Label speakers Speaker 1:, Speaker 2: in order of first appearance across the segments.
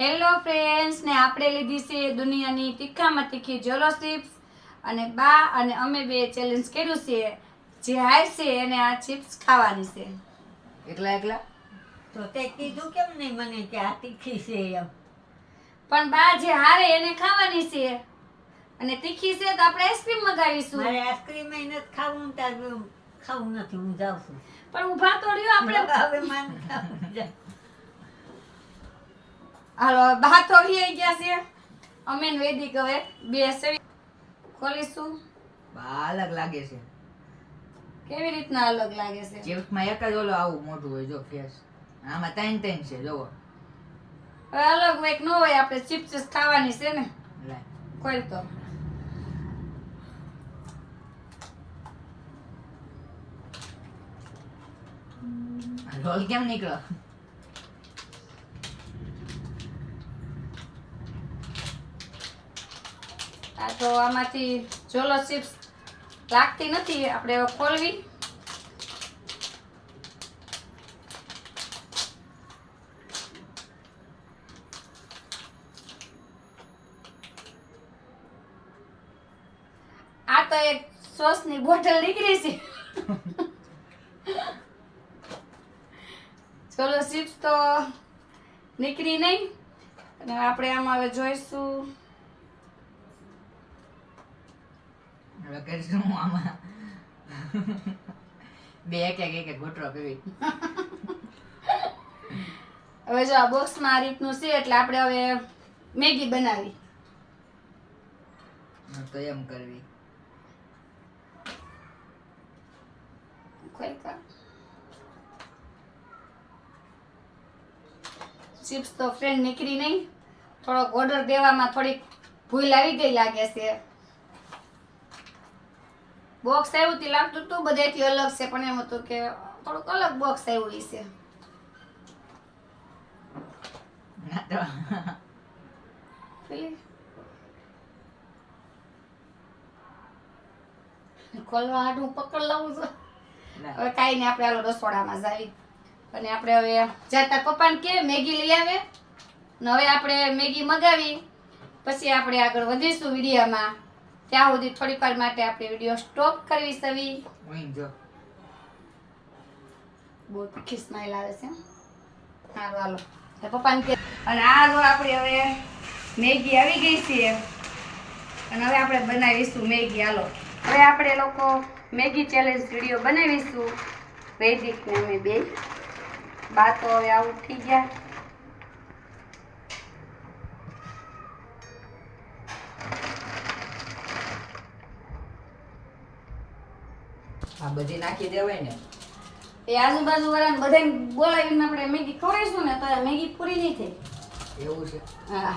Speaker 1: Hello friends ને આપણે લીધી છે દુનિયાની તીખામાં તીખી જોલો અને બા અને અમે બે ચેલેન્જ કર્યું છે. જે હાર છે એને આ ચિપ્સ ખાવાની છે.
Speaker 2: એકલા એકલા?
Speaker 3: તો તે કીધું કેમ નહીં મને કે આ તીખી છે એમ?
Speaker 1: પણ બા જે હારે એને ખાવાની છે. અને તીખી છે તો આપણે આઈસ્ક્રીમ મગાવીશું.
Speaker 3: મારે આઈસ્ક્રીમ નથી ખાવું તાર ખાવું નથી હું જાઉં છું.
Speaker 1: પણ ઊભા તો રહ્યો આપણે.
Speaker 3: હવે માન ખાવું જા.
Speaker 1: હાલો બા તો આવી ગયા છે અમે વૈદિક હવે બે ખોલીશું.
Speaker 2: અલગ લાગે છે.
Speaker 1: કેવી રીતના અલગ લાગે છે?
Speaker 2: ચિપ્સમાં એક જ ઓલો આવું મોટું હોય જો ફેસ. આમાં ત્રણ ત્રણ છે જોવો
Speaker 1: હવે અલગ હોય કે ન હોય આપણે ચિપ્સ ખાવાની છે ને. કોઈ તો.
Speaker 2: રોલ કેમ નીકળ્યો
Speaker 1: આ તો આમાંથી જોલો ચિપ્સ લાગતી નથી આપણે ખોલવી. આ તો એક સોસની બોટલ નીકળી છે. ચોલો ચિપ્સ તો નીકળી નહીં અને આપણે આમાં હવે જોઈશું.
Speaker 2: કરીશું આમાં. બે એક એક એક ગોટરો કરી.
Speaker 1: હવે જો આ બોક્સમાં આ રીતનું છે એટલે આપણે હવે મેગી બનાવી.
Speaker 2: તો એમ કરવી.
Speaker 1: ચિપ્સ તો ફ્રેન્ડ નીકળી નહીં. થોડોક ઓર્ડર દેવામાં થોડીક ભૂલ આવી ગઈ લાગે છે. બોક્સ આવ્યું તે લાગતું હતું બધાથી અલગ છે પણ એમ હતું કે થોડુંક અલગ બોક્સ આવ્યું છે.
Speaker 2: ના
Speaker 1: ખોલવા હાટું પકડ લઉં છું. હવે કાંઈ નહીં આપણે હાલો રસોડામાં જાવી. અને આપણે હવે જતા પપ્પાને કે મેગી લઈ આવે. ને હવે આપણે મેગી મગાવી. પછી આપણે આગળ વધીશું વિડીયોમાં. ત્યાં સુધી થોડીક વાર માટે આપણે વીડિયો સ્ટોપ કરવી સવી. બહુ તીખી સ્માઈલ આવે છે સારું હાલો. પપ્પાને કે અને આ જો આપણે હવે મેગી આવી ગઈ છે. અને હવે આપણે બનાવીશું મેગી હાલો. હવે આપણે લોકો મેગી ચેલેન્જ વીડિયો બનાવીશું. વૈદિકને અમે બે. બા તો હવે આવું થઈ ગયા.
Speaker 2: આ બધી નાખી દેવાય ને.
Speaker 1: એ આજુબાજુ વાળાને બધાને બોલાવીને આપણે મેગી ખવડાવીશું ને તો મેગી પૂરી નહીં થઈ.
Speaker 2: એવું છે.
Speaker 1: હા.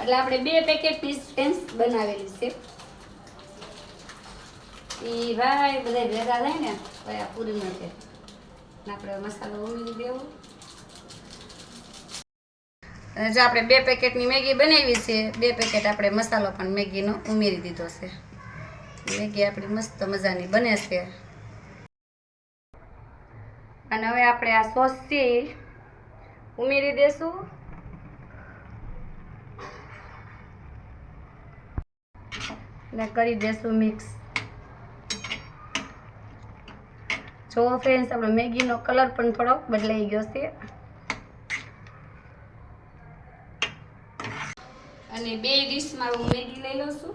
Speaker 1: એટલે આપણે બે પેકેટ પીસ ટેન્સ બનાવેલી છે. એ ભાઈ બધા ભેગા થાય ને તો આ પૂરી ન છે આપણે મસાલો ઉમેરી દેવો. જો આપણે બે પેકેટની મેગી બનાવી છે બે પેકેટ આપણે મસાલો પણ મેગીનો ઉમેરી દીધો છે. મેગી આપણી મસ્ત મજાની બને છે. અને હવે આપણે આ સોસ છે ઉમેરી દેશું. ને કરી દેશું મિક્સ. જો ફ્રેન્ડ્સ આપણો મેગીનો કલર પણ થોડો બદલાઈ ગયો છે. અને બે ડીશમાં હું મેગી લઈ લઉં છું.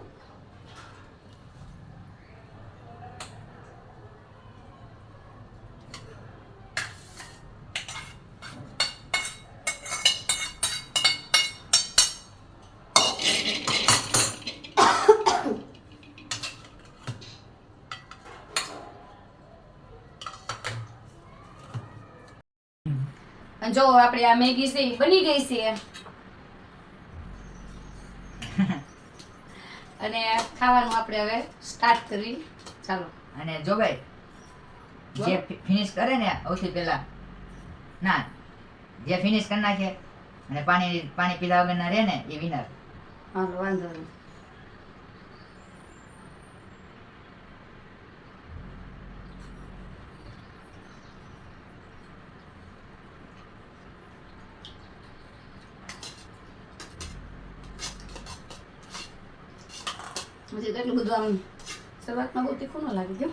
Speaker 1: જો આપણે આ મેગી છે એ બની ગઈ છે. અને ખાવાનું આપણે હવે સ્ટાર્ટ કરી ચાલો.
Speaker 2: અને જો ભાઈ જે ફિનિશ કરે ને સૌથી પહેલા ના જે ફિનિશ કરી નાખે અને પાણી પાણી પીધા વગરના રહે ને એ વિનર
Speaker 1: હાલો વાંધો નહીં. પછી એટલું બધું આમ શરૂઆતમાં બહુ તીખું ન લાગે, કેમ?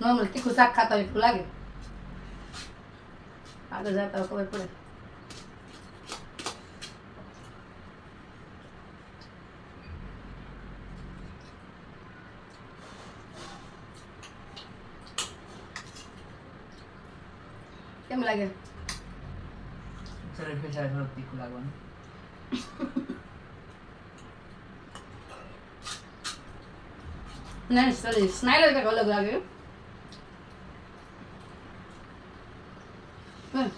Speaker 1: નોર્મલ તીખું શાક ખાતા હોય એટલું લાગે. આગળ જતા ખબર પડે. કેમ લાગે?
Speaker 2: સરસ પેલા તીખું લાગવાનું.
Speaker 1: ના સોરી સ્માઈલ જ કંઈક અલગ લાગે હમ.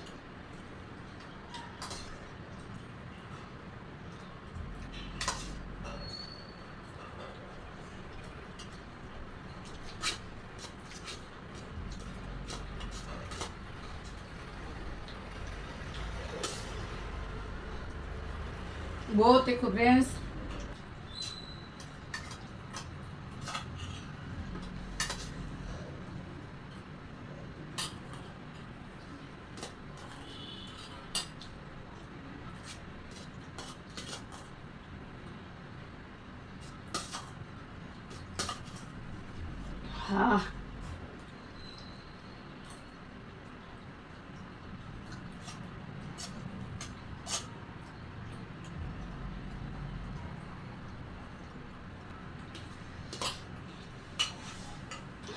Speaker 1: બહુ તીખું აჰ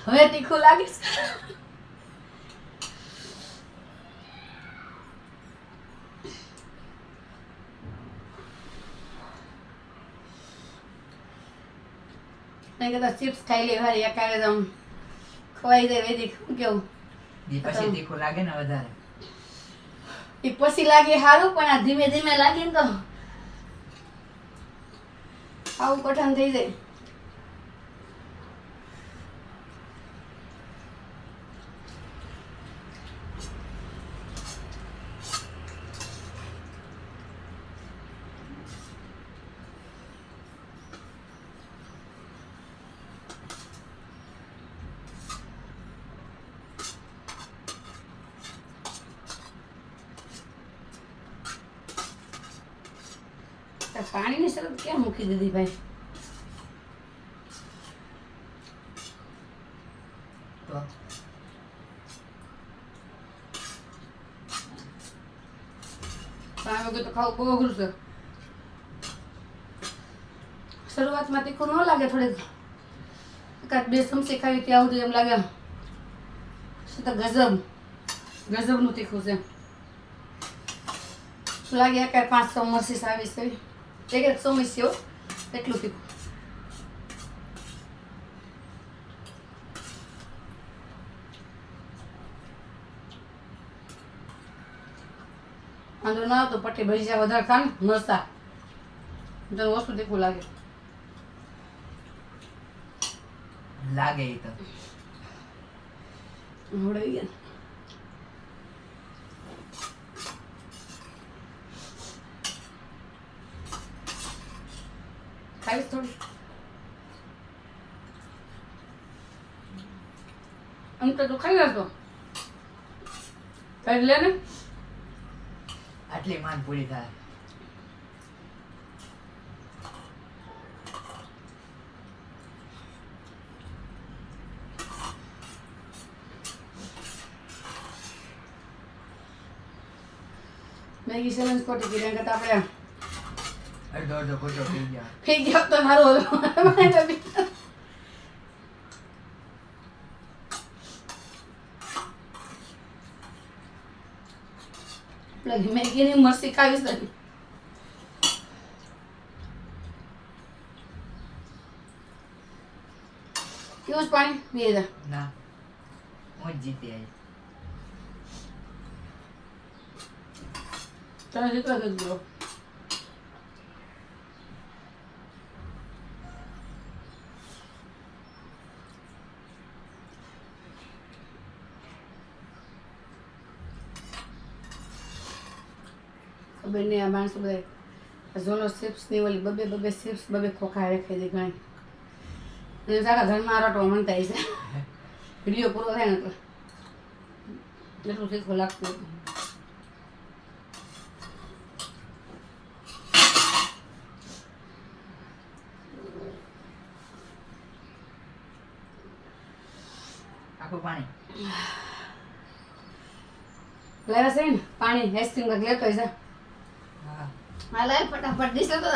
Speaker 1: ვერტიკულ აგის મેં કદાચ ચિપ્સ ખાઈ લે હારી એકારે આમ ખવાઈ જાય વેદી શું કેવું?
Speaker 2: પછી તીખું લાગે ને વધારે.
Speaker 1: એ પછી લાગે સારું પણ આ ધીમે ધીમે લાગે ને તો આવું કઠણ થઈ જાય. પાણીની શરત ક્યાં મૂકી દીધી ભાઈ? પાણી વગર તો ખાવું બહુ શરૂઆતમાં તીખું ન લાગે થોડીક. એકાદ બે ચમચી ખાવી ત્યાં સુધી એમ લાગે. શું તો ગજબ. ગજબનું તીખું છે. લાગે એકાદ પાંચ મસીસ આવી છે. એક એક સમસ્યો એટલું તીખું વાંધો ના તો પટ્ટી ભજીયા વધારે ખા ને તો વસ્તુ તીખું લાગે.
Speaker 2: લાગે એ તો.
Speaker 1: હવડાવી ગયા. ખાવીશ થોડી આમ તો તું ખાઈ લેતો ખાઈ લે ને.
Speaker 2: આટલી માન પૂરી થાય.
Speaker 1: મેગી સેલન્સ ખોટી કીધી કરતાં આપણે
Speaker 2: અડધો ખોટો થઈ ગયા.
Speaker 1: થઈ ગયો તો સારું હતું મેગીની મરસી ખાવી ને કેવું છે પાણી? પીએ જા
Speaker 2: ના હું જ જીતી આવી
Speaker 1: તને જેટલો જ ગયો ખબર નહીં આ માણસો બધા ઝોલો ચિપ્સની ઓલી બબે બબે ચિપ્સ બબે ખોખા રેખાઈ દે ઘણી. અને સારા ઘરમાં આરોટો મણતા છે. વીડિયો પૂરો થાય ને તો. એટલું શીખવું લાગતું હતું.
Speaker 2: પાણી?
Speaker 1: લેવા છે ને? પાણી આઈસ્ક્રીમ લેતો છે.
Speaker 2: હા
Speaker 1: લાય ફટાફટ ડીશ તો.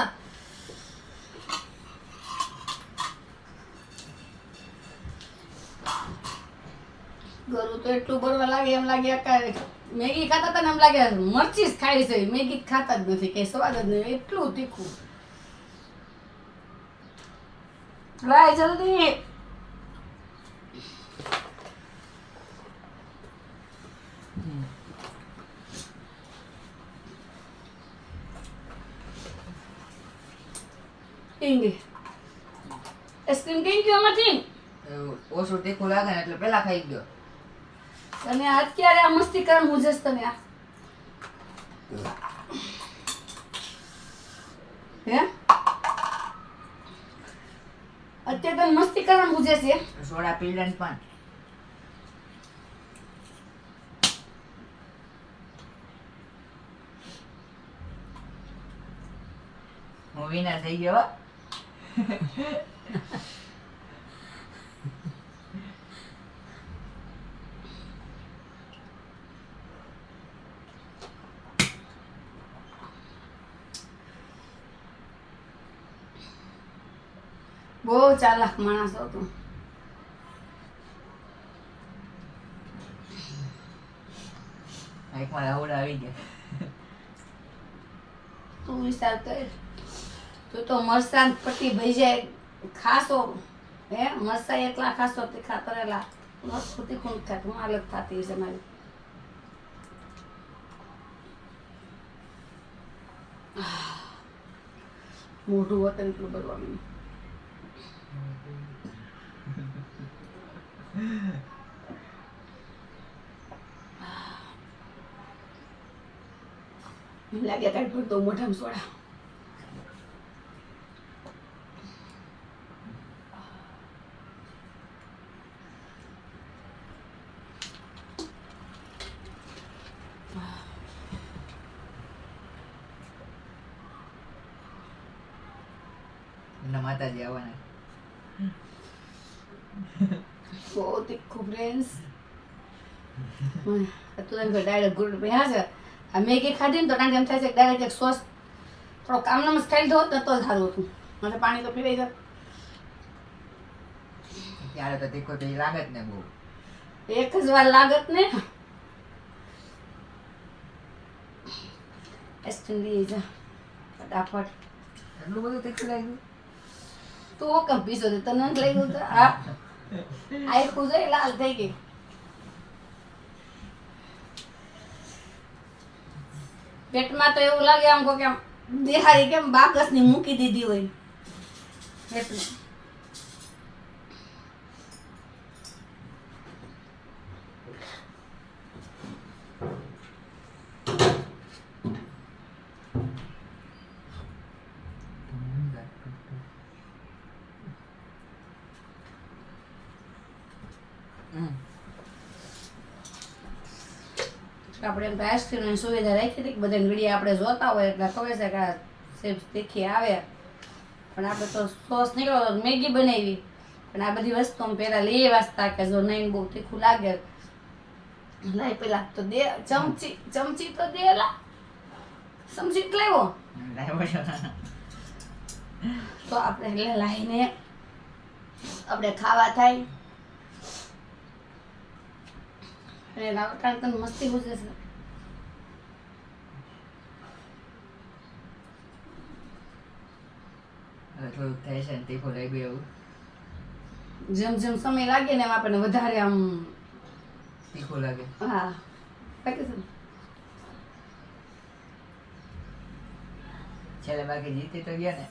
Speaker 1: ગરું તો એટલું બળવા લાગે, એમ લાગે મેગી ખાતા હતા ને એમ લાગે મરચી જ ખાઈ છે. મેગી ખાતા જ નથી, કઈ સ્વાદ જ નહીં એટલું તીખું. લાય જલ્દી. ટીંગી આઈસ્ક્રીમ કઈ ગયો આમાંથી
Speaker 2: ઓછું તીખું લાગે ને એટલે પેલા ખાઈ ગયો.
Speaker 1: અને અત્યારે આ મસ્તી કરવા હું જશ તને આ? હે? અત્યારે તમે મસ્તી કરવા હું જશે
Speaker 2: સોડા પીવડાને પણ હું વિના થઈ ગયો.
Speaker 1: બહુ ચાલાક માણસ હતો.
Speaker 2: એકમાં આવડે આવી ગયા.
Speaker 1: તું વિચાર કર. તું તો મરસાન પટ્ટી ભઈ જાય. ખાસો, હે મરસા એકલા ખાસો તીખા કરેલા. મસ્ત તીખું નથી હું અલગ થતી છે મારી. મોઢું વતન એટલું બરવાનું મને કાઢ ભરતો મોઢામાં સોડા
Speaker 2: એમના માતાજી આવવાના.
Speaker 1: બહુ તીખું ફ્રેન્ડ્સ તું એમ ડાયરેક્ટ ગુડ હા છે. આ મેગી ખાધી ને તો કારણ કે એમ થાય છે ડાયરેક્ટ એક સોસ થોડો કામ જ ખાઈ લીધો તો જ સારું હતું. મને પાણી તો પીવાઈ જાય
Speaker 2: ત્યારે તો તીખું તો ઈ લાગે જ ને બહુ.
Speaker 1: એક જ વાર લાગત ને. ફટાફટ.
Speaker 2: એટલું બધું તીખું લાગ્યું?
Speaker 1: તું પીસો છે તને લાગ્યું તો હા જોઈ લાલ થઈ ગઈ. પેટમાં તો એવું લાગે આમ કો કેમ દેહાડી કેમ બાકસની મૂકી દીધી હોય. એટલે. આપણે એમ તો આઈસ્ક્રીમની સુવિધા રાખી હતી કે બધા ઘડી આપણે જોતા હોય એટલે ખબર છે કે આ ચિપ્સ તીખી આવે. પણ આપણે તો સોસ નીકળ્યો મેગી બનાવી. પણ આ બધી વસ્તુ અમે પહેલા લઈ વાંચતા કે જો નહીં બહુ તીખું લાગે. લાય પેલા તો દે ચમચી ચમચી તો દે લા. ચમચી લેવો તો આપણે એટલે લાઈને આપણે ખાવા થાય. અને રાવટાણ તને મસ્તી ગુજરે છે.
Speaker 2: થોડુંક થાય છે તીખું લાગ્યું એવું.
Speaker 1: જેમ જેમ સમય લાગે ને એમ આપણને વધારે આમ
Speaker 2: તીખું લાગે.
Speaker 1: હા શું?
Speaker 2: છેલ્લે બાકી જીતી તો ગયા ને.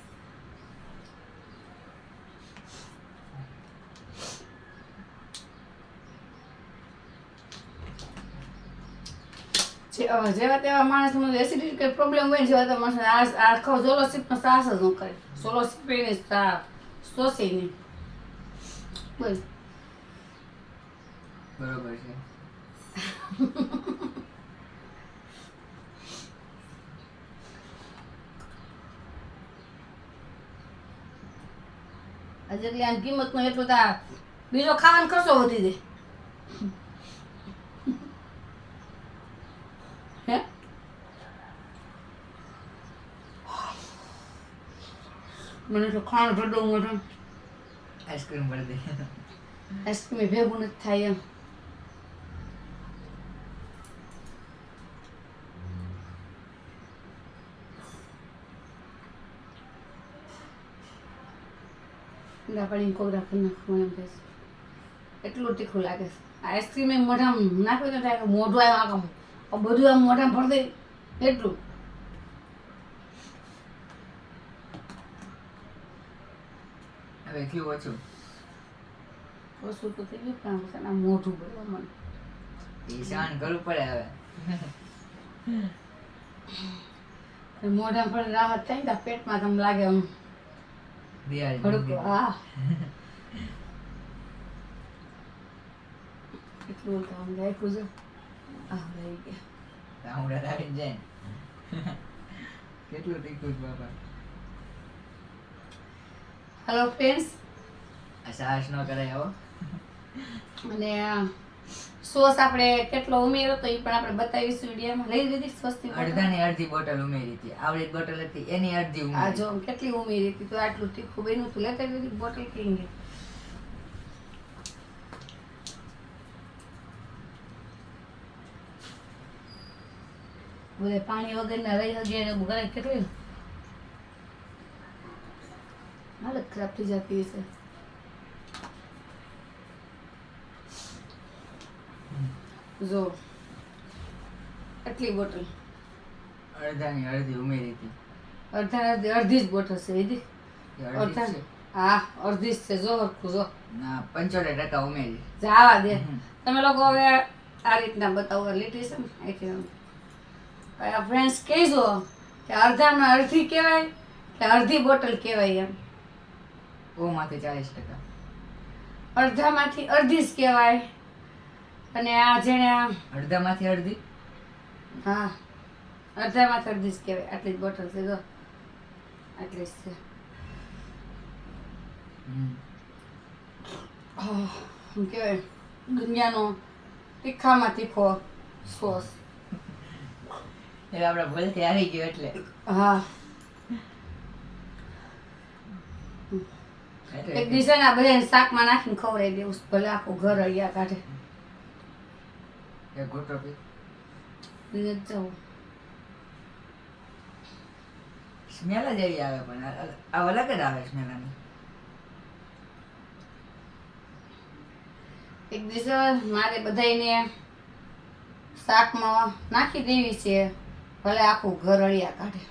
Speaker 1: જેવા તેવા માણસ એસિડિટી પ્રોબ્લેમ હોય ને જેવા તેવા માણસ આખો સોલો નો સાહસ જ ન કરે. સોલો સીપ એને શોષે નહીં બોલ
Speaker 2: બરોબર છે
Speaker 1: આજે એટલે આની કિંમત નો એટલું તો બીજો ખાવાનો ખર્ચો વધી જાય મને તો ખાણ ભરડો મોઢો
Speaker 2: આઈસ્ક્રીમ ભરી દે.
Speaker 1: આઈસ્ક્રીમ ભેગું નથી થાય એમ. ઠંડા પાણીની કોગરા કરી એમ કહેશ એટલું તીખું લાગે છે. આઈસ્ક્રીમ એમ મોઢામાં નાખ્યું તો મોઢું આવ્યું આ આમ બધું આમ મોઢામાં ભરી દે. એટલું.
Speaker 2: હવે કયું ઓછું
Speaker 1: ઓછું તો થઈ ગયું પણ છે મોઢું ભરવા મને.
Speaker 2: એ સહન કરવું પડે હવે.
Speaker 1: મોઢા પણ રાહત થાય ને પેટમાં તમને લાગે આમ. ભડકો હા. એટલું કામ રાખ્યું છે. આ રહી ગયા.
Speaker 2: જાય કેટલું ટીકું બાપા?
Speaker 1: હેલો ફ્રેન્ડ્સ
Speaker 2: સાહસ ન કરાય હો.
Speaker 1: અને સોસ આપણે કેટલો ઉમેર્યો તો એ પણ આપણે બતાવીશું વિડીયોમાં. લઈ લીધી સ્વસ્તી?
Speaker 2: અડધાની અડધી બોટલ ઉમેરી હતી. આવડી બોટલ હતી એની અડધી
Speaker 1: આ જો કેટલી ઉમેરી હતી તો આટલું તીખું બન્યું તું. લેતા લીધી બોટલ ગઈ બધે પાણી વગરના રહી ઘરે કેટલી હાલત ખરાબ થઈ જતી હશે જો આટલી બોટલ
Speaker 2: અડધાની અડધી ઉમેરી હતી.
Speaker 1: અડધા અડધી જ બોટલ છે એથી
Speaker 2: એ અડધા
Speaker 1: હા અડધી જ છે જો હરખું જો.
Speaker 2: ના પંચોતેર ટકા ઉમેરી.
Speaker 1: જવા દે. તમે લોકો હવે આ રીતના બતાવો લીધી છે ને? અહીંથી ફ્રેન્ડ્સ કહેજો કે અડધામાં અડધી કહેવાય કે અડધી બોટલ કહેવાય એમ.
Speaker 2: ઓ માંથી ચાલીસ ટકા.
Speaker 1: અડધામાંથી અડધી જ કહેવાય. અને આ જેને
Speaker 2: અડધામાંથી અડધી?
Speaker 1: હા અડધામાંથી અડધી જ કહેવાય. આટલી જ બોટલ છે જો. આટલી જ છે. શું કહેવાય? દુનિયાનો તીખામાં તીખો સોસ.
Speaker 2: એ આપણે ભૂલથી હારી ગયો એટલે.
Speaker 1: હા. એક દિવસે ના બધાને શાકમાં નાખીને ખવડાવી દેવું ભલે આખું ઘર અહીંયા કાઢે.
Speaker 2: એક ઘૂંટો પી.
Speaker 1: જવું.
Speaker 2: સ્મેલ જ એવી આવે પણ આ અલગ જ આવે સ્મેલાની.
Speaker 1: એક દિવસે મારે બધાને શાકમાં નાખી દેવી છે ભલે આખું ઘર અળિયા કાઢે.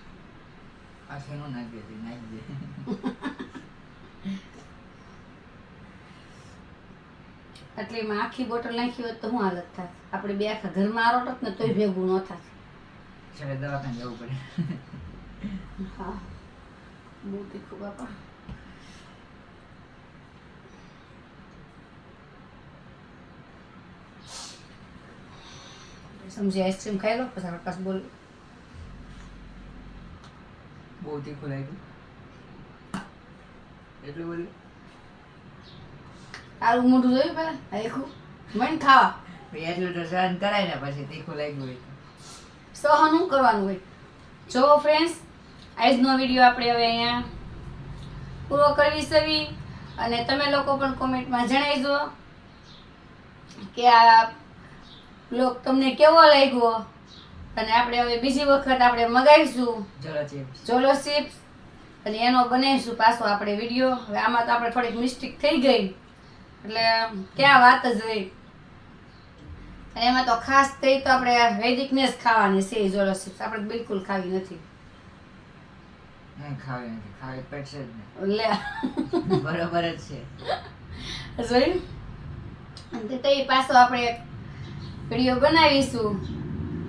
Speaker 2: આ શેનું નાખી દે નાખી દે.
Speaker 1: એટલે એમાં આખી બોટલ નાખી હોત તો શું હાલત થાત? આપણે બે આખા ઘરમાં આરોટત ને તોય ભેગું ન થાત.
Speaker 2: છેલ્લે દવાખાને જવું પડે.
Speaker 1: હા. બહુ તીખું બાપા. સમજી આઈસ્ક્રીમ ખાઈ લો પછી આપણે પાછું બોલ.
Speaker 2: બહુ તીખું લાગ્યું. એટલું બધું
Speaker 1: તારું મોઢું જોયું પેલા? આખું મને ખાવા.
Speaker 2: એટલું તો સહન કરાય ને પછી તીખું લાગ્યું હોય.
Speaker 1: સહન શું કરવાનું હોય? જો ફ્રેન્ડ્સ આજનો વીડિયો આપણે હવે અહીંયા પૂરો કરવી સવી. અને તમે લોકો પણ કોમેન્ટમાં જણાવજો કે આ બ્લોગ તમને કેવો લાગ્યો? અને આપણે હવે બીજી વખત આપણે મગાવીશું
Speaker 2: ચલો ચિપ્સ
Speaker 1: જોલો ચિપ્સ અને એનો બનાવીશું પાછો આપણે વીડિયો હવે આમાં તો આપણે થોડીક મિસ્ટેક થઈ ગઈ. એટલે ક્યાં વાત જ રહી એમાં તો ખાસ થઈ તો આપણે વૈદિકને જ ખાવાની છે જોલો ચિપ્સ આપણે બિલકુલ ખાવી નથી.
Speaker 2: ખાવી નથી. ખાવી પડશે જ ને.
Speaker 1: લે.
Speaker 2: બરોબર જ છે.
Speaker 1: જોયું? અને તે એ પાછો આપણે વીડિયો બનાવીશું.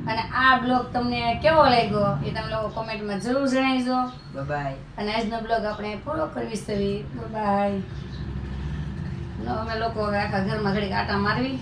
Speaker 1: અને આ બ્લોગ તમને કેવો લાગ્યો એ તમે લોકો કોમેન્ટમાં જરૂર જણાવજો.
Speaker 2: બાય
Speaker 1: અને આજનો બ્લોગ આપણે પૂરો કરવી છે બાય અમે લોકો હવે આખા ઘરમાં ઘડી આટા મારવી.